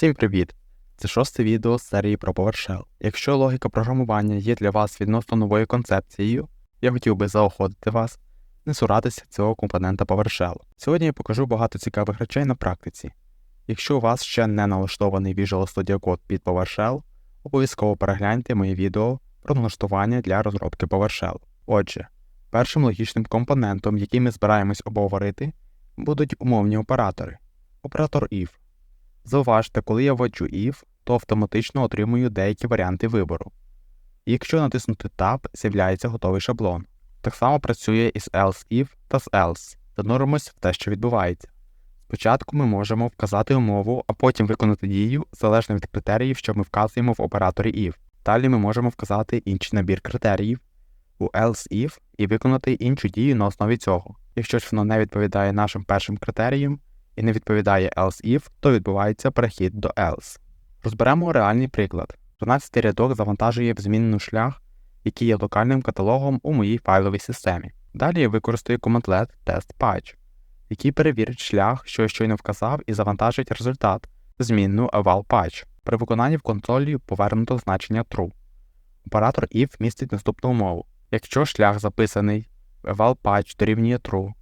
Всім привіт! Це шосте відео з серії про PowerShell. Якщо логіка програмування є для вас відносно новою концепцією, я хотів би заохотити вас не суратися цього компонента PowerShell. Сьогодні я покажу багато цікавих речей на практиці. Якщо у вас ще не налаштований Visual Studio Code під PowerShell, обов'язково перегляньте моє відео про налаштування для розробки PowerShell. Отже, першим логічним компонентом, який ми збираємось обговорити, будуть умовні оператори. Оператор if. Зауважте, коли я вводжу if, то автоматично отримую деякі варіанти вибору. Якщо натиснути Tab, з'являється готовий шаблон. Так само працює із else if та з else. Зануримось в те, що відбувається. Спочатку ми можемо вказати умову, а потім виконати дію залежно від критеріїв, що ми вказуємо в операторі if. Далі ми можемо вказати інший набір критеріїв у else if і виконати іншу дію на основі цього. Якщо ж воно не відповідає нашим першим критеріям, і не відповідає else if, то відбувається перехід до else. Розберемо реальний приклад. 12 рядок завантажує в змінну шлях, який є локальним каталогом у моїй файловій системі. Далі я використаю командлет test який перевірить шлях, що я щойно вказав, і завантажить результат змінну eval patch. При виконанні в консолі повернуто значення true. Оператор if містить наступну умову. Якщо шлях записаний в eval patch дорівнює true,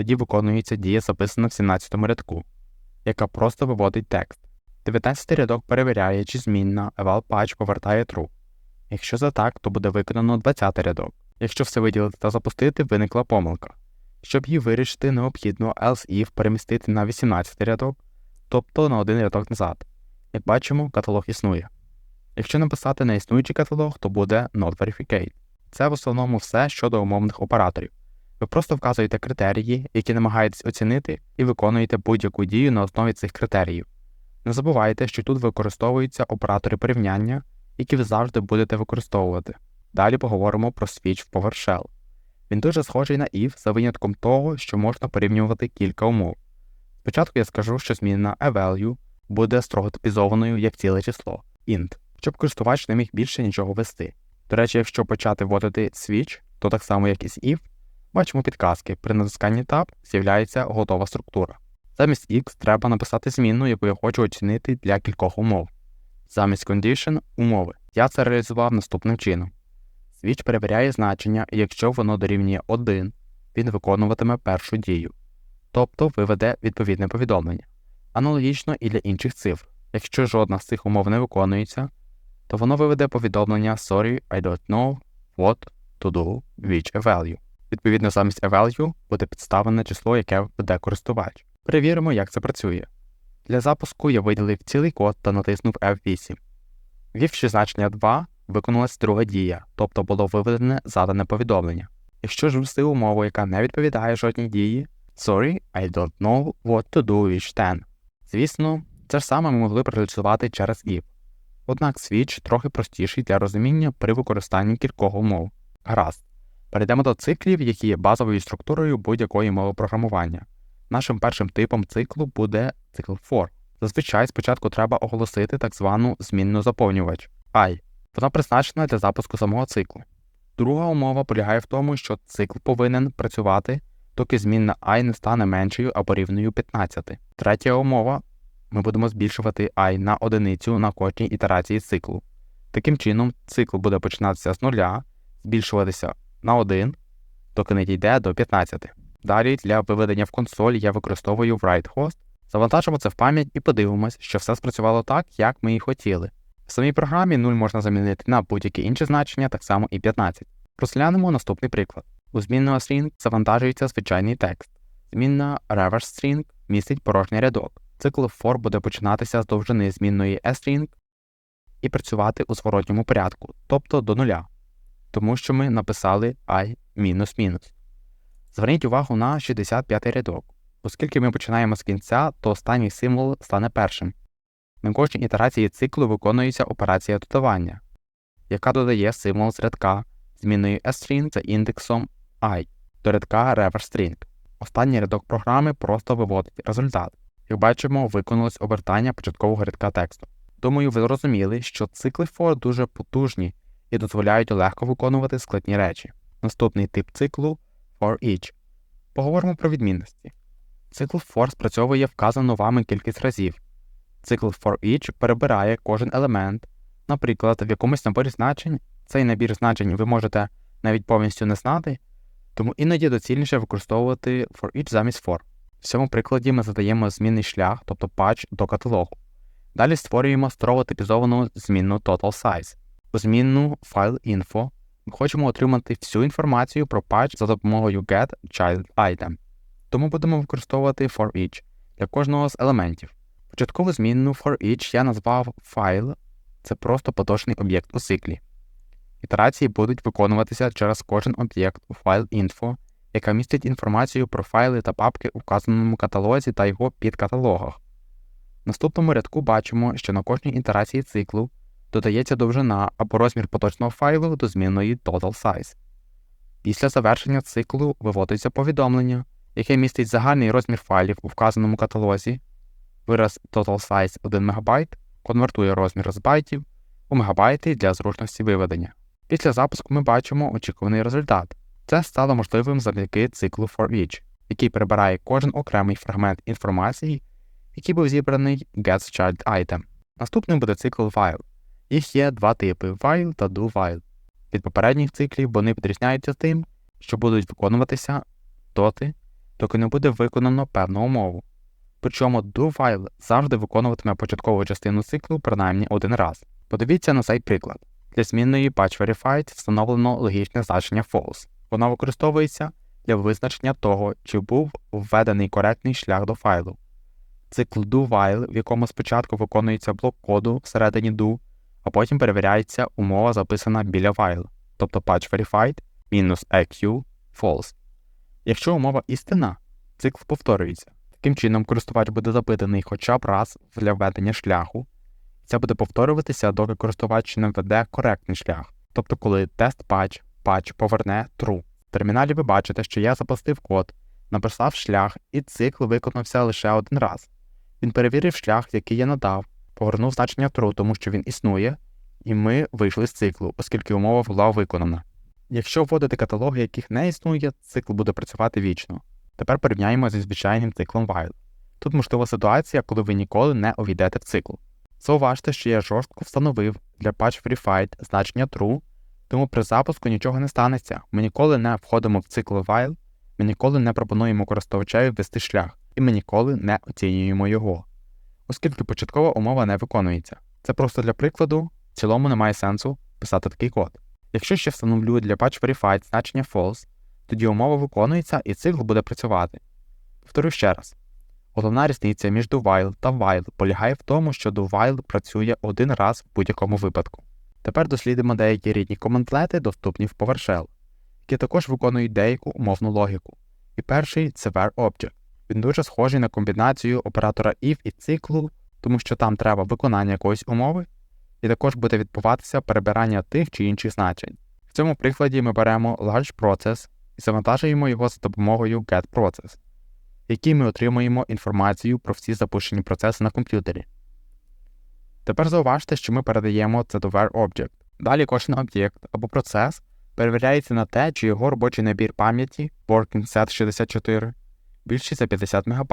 тоді виконується дія, записана в 17 рядку, яка просто виводить текст. 19 рядок перевіряє, чи змінна eval patch повертає true. Якщо за так, то буде виконано 20 рядок. Якщо все виділити та запустити, виникла помилка. Щоб її вирішити, необхідно else if перемістити на 18 рядок, тобто на один рядок назад. Як бачимо, каталог існує. Якщо написати на існуючий каталог, то буде not verificate. Це в основному все щодо умовних операторів. Ви просто вказуєте критерії, які намагаєтесь оцінити, і виконуєте будь-яку дію на основі цих критеріїв. Не забувайте, що тут використовуються оператори порівняння, які ви завжди будете використовувати. Далі поговоримо про switch в PowerShell. Він дуже схожий на if за винятком того, що можна порівнювати кілька умов. Спочатку я скажу, що змінна eValue буде строго типізованою як ціле число int, щоб користувач не міг більше нічого вести. До речі, якщо почати вводити switch, то так само як і з if, Бачимо підказки. При натисканні Tab з'являється готова структура. Замість X треба написати змінну, яку я хочу оцінити для кількох умов. Замість condition умови. Я це реалізував наступним чином. Switch перевіряє значення, і якщо воно дорівнює 1, він виконуватиме першу дію, тобто виведе відповідне повідомлення. Аналогічно і для інших цифр. Якщо жодна з цих умов не виконується, то воно виведе повідомлення Sorry, I don't know what to do which value. Відповідно, замість eValue буде підставлене число, яке веде користувач. Перевіримо, як це працює. Для запуску я виділив цілий код та натиснув F8. Ввівши значення 2, виконалась друга дія, тобто було виведене задане повідомлення. Якщо ж ввести умову, яка не відповідає жодній дії, Sorry, I don't know what to do with 10. Звісно, це ж саме ми могли б реалізувати через if. Однак switch трохи простіший для розуміння при використанні кількох умов. Гаразд. Перейдемо до циклів, які є базовою структурою будь-якої мови програмування. Нашим першим типом циклу буде цикл for. Зазвичай спочатку треба оголосити так звану змінну заповнювач I. Вона призначена для запуску самого циклу. Друга умова полягає в тому, що цикл повинен працювати, доки змінна I не стане меншою або рівною 15. Третя умова ми будемо збільшувати I на одиницю на кожній ітерації циклу. Таким чином, цикл буде починатися з нуля, збільшуватися на 1, доки не дійде до 15. Далі для виведення в консоль я використовую WriteHost. Завантажимо це в пам'ять і подивимось, що все спрацювало так, як ми і хотіли. В самій програмі 0 можна замінити на будь-яке інше значення, так само і 15. Розглянемо наступний приклад. У змінного string завантажується звичайний текст. Змінна reverse string містить порожній рядок. Цикл for буде починатися з довжини змінної string і працювати у зворотньому порядку, тобто до нуля тому що ми написали і мінус мінус. Зверніть увагу на 65 рядок. Оскільки ми починаємо з кінця, то останній символ стане першим. На кожній ітерації циклу виконується операція додавання, яка додає символ з рядка зміною string за індексом і до рядка reverse Останній рядок програми просто виводить результат. Як бачимо, виконалось обертання початкового рядка тексту. Думаю, ви зрозуміли, що цикли for дуже потужні і дозволяють легко виконувати складні речі. Наступний тип циклу for each. Поговоримо про відмінності. Цикл for спрацьовує вказану вами кількість разів. Цикл for each перебирає кожен елемент. Наприклад, в якомусь наборі значень цей набір значень ви можете навіть повністю не знати, тому іноді доцільніше використовувати for each замість for. В цьому прикладі ми задаємо змінний шлях, тобто patch до каталогу. Далі створюємо строго типізовану змінну total size. Змінну file.info ми хочемо отримати всю інформацію про patch за допомогою get child item. Тому будемо використовувати for each для кожного з елементів. Початкову змінну for each я назвав file, це просто поточний об'єкт у циклі. Ітерації будуть виконуватися через кожен об'єкт у file.info, яка містить інформацію про файли та папки у вказаному каталозі та його підкаталогах. В наступному рядку бачимо, що на кожній інтерації циклу додається довжина або розмір поточного файлу до змінної total size. Після завершення циклу виводиться повідомлення, яке містить загальний розмір файлів у вказаному каталозі. Вираз total size 1 МБ конвертує розмір з байтів у мегабайти для зручності виведення. Після запуску ми бачимо очікуваний результат. Це стало можливим завдяки циклу for Each, який прибирає кожен окремий фрагмент інформації, який був зібраний getChildItem. Наступним буде цикл while. Їх є два типи while та do-while. Від попередніх циклів вони відрізняються тим, що будуть виконуватися доти, доки не буде виконано певну умову. Причому do-while завжди виконуватиме початкову частину циклу принаймні один раз. Подивіться на цей приклад. Для змінної patch verified встановлено логічне значення false. Вона використовується для визначення того, чи був введений коректний шлях до файлу. Цикл do-while, в якому спочатку виконується блок коду всередині do, а потім перевіряється умова, записана біля while, тобто patch verified мінус EQ false. Якщо умова істина, цикл повторюється. Таким чином, користувач буде запитаний хоча б раз для введення шляху, це буде повторюватися, доки користувач не введе коректний шлях, тобто коли тест patch, patch поверне true. В терміналі ви бачите, що я запустив код, написав шлях, і цикл виконався лише один раз. Він перевірив шлях, який я надав, повернув значення true, тому що він існує, і ми вийшли з циклу, оскільки умова була виконана. Якщо вводити каталоги, яких не існує, цикл буде працювати вічно. Тепер порівняємо зі звичайним циклом while. Тут можлива ситуація, коли ви ніколи не увійдете в цикл. Зауважте, що я жорстко встановив для patch verified значення true, тому при запуску нічого не станеться. Ми ніколи не входимо в цикл while, ми ніколи не пропонуємо користувачеві ввести шлях, і ми ніколи не оцінюємо його, оскільки початкова умова не виконується. Це просто для прикладу, в цілому немає сенсу писати такий код. Якщо ще встановлю для patch verified значення false, тоді умова виконується і цикл буде працювати. Повторю ще раз. Головна різниця між do-while та while полягає в тому, що do-while працює один раз в будь-якому випадку. Тепер дослідимо деякі рідні коментлети, доступні в PowerShell, які також виконують деяку умовну логіку. І перший це var object. Він дуже схожий на комбінацію оператора if і циклу, тому що там треба виконання якоїсь умови, і також буде відбуватися перебирання тих чи інших значень. В цьому прикладі ми беремо large process і завантажуємо його за допомогою getProcess якій ми отримуємо інформацію про всі запущені процеси на комп'ютері. Тепер зауважте, що ми передаємо це до var Далі кожен об'єкт або процес перевіряється на те, чи його робочий набір пам'яті Working Set 64 більший за 50 МБ.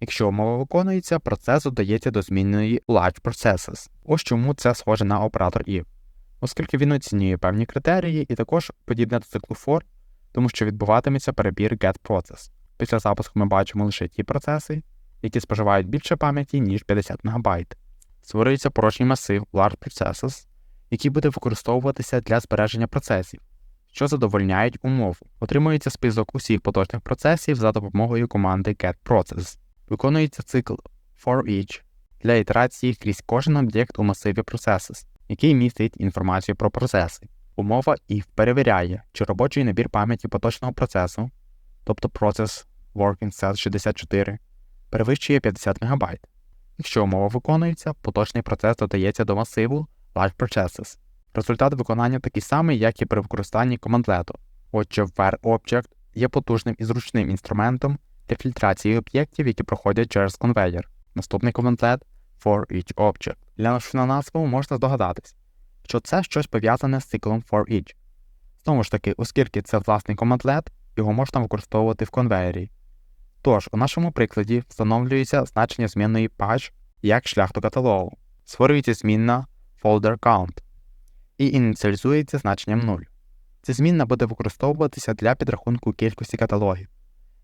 Якщо умова виконується, процес додається до змінної Large Processes. Ось чому це схоже на оператор if, оскільки він оцінює певні критерії і також подібне до циклу for, тому що відбуватиметься перебір GetProcess. Після запуску ми бачимо лише ті процеси, які споживають більше пам'яті, ніж 50 МБ. Створюється порожній масив Large Processes, який буде використовуватися для збереження процесів, що задовольняють умову. Отримується список усіх поточних процесів за допомогою команди getProcess. Виконується цикл for each для ітерації крізь кожен об'єкт у масиві Processes, який містить інформацію про процеси. Умова if перевіряє, чи робочий набір пам'яті поточного процесу тобто процес Working Set 64, перевищує 50 МБ. Якщо умова виконується, поточний процес додається до масиву Large Processes. Результат виконання такий самий, як і при використанні командлету. Отже, var Object є потужним і зручним інструментом для фільтрації об'єктів, які проходять через конвейер. Наступний командлет for each object. Глянувши на назву, можна здогадатись, що це щось пов'язане з циклом for each. Знову ж таки, оскільки це власний командлет, його можна використовувати в конвейері. Тож, у нашому прикладі встановлюється значення змінної patch як шлях до каталогу. Створюється змінна folder count і ініціалізується значенням 0. Ця змінна буде використовуватися для підрахунку кількості каталогів.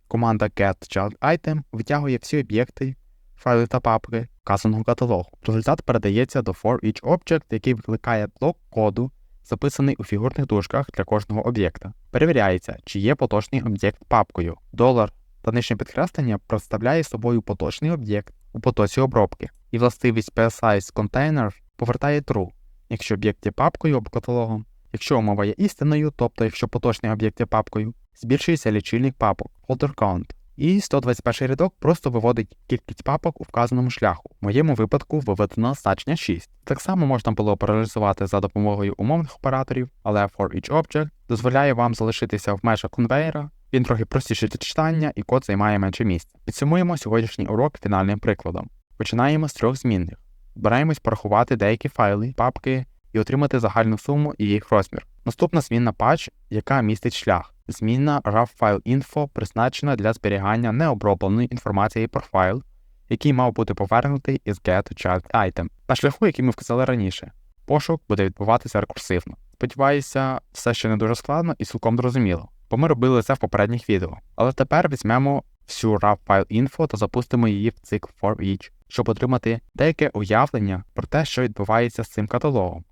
Команда getChildItem витягує всі об'єкти, файли та папки вказаного каталогу. Результат передається до ForEachObject, який викликає блок коду, записаний у фігурних дужках для кожного об'єкта. Перевіряється, чи є поточний об'єкт папкою. Долар та нижнє підкреслення представляє собою поточний об'єкт у потоці обробки, і властивість PSIze Container повертає true, якщо об'єкт є папкою або каталогом. Якщо умова є істинною, тобто якщо поточний об'єкт є папкою, збільшується лічильник папок folder count. І 121 рядок просто виводить кількість папок у вказаному шляху. В моєму випадку виведено значення 6. Так само можна було паралізувати за допомогою умовних операторів, але ForEachObject дозволяє вам залишитися в межах конвейера, він трохи простіший для читання і код займає менше місця. Підсумуємо сьогоднішній урок фінальним прикладом. Починаємо з трьох змінних. Збираємось порахувати деякі файли, папки і отримати загальну суму і їх розмір. Наступна змінна patch, яка містить шлях. Змінна RAW-File-Info призначена для зберігання необробленої інформації про файл, який мав бути повернутий із getChildItem. На шляху, який ми вказали раніше, пошук буде відбуватися рекурсивно. Сподіваюся, все ще не дуже складно і цілком зрозуміло, бо ми робили це в попередніх відео. Але тепер візьмемо всю RAW-File-Info та запустимо її в цикл ForEach, щоб отримати деяке уявлення про те, що відбувається з цим каталогом.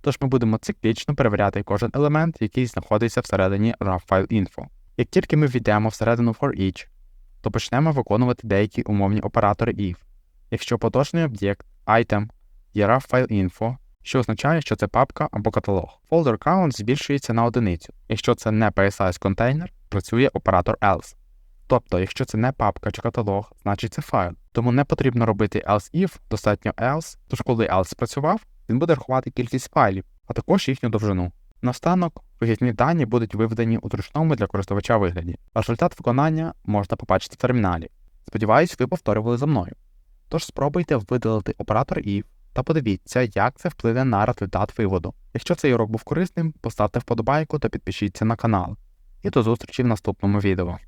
Тож ми будемо циклічно перевіряти кожен елемент, який знаходиться всередині RAW-File-Info. Як тільки ми війдемо всередину ForEach, то почнемо виконувати деякі умовні оператори if. Якщо поточний об'єкт item є RAW-File-Info, що означає, що це папка або каталог. Folder count збільшується на одиницю. Якщо це не PSIze контейнер, працює оператор else. Тобто, якщо це не папка чи каталог, значить це файл. Тому не потрібно робити else if, достатньо else, тож коли else спрацював, він буде рахувати кількість файлів, а також їхню довжину. Наостанок, вихідні дані будуть виведені у зручному для користувача вигляді. Результат виконання можна побачити в терміналі. Сподіваюсь, ви повторювали за мною. Тож спробуйте видалити оператор if та подивіться, як це вплине на результат виводу. Якщо цей урок був корисним, поставте вподобайку та підпишіться на канал. І до зустрічі в наступному відео.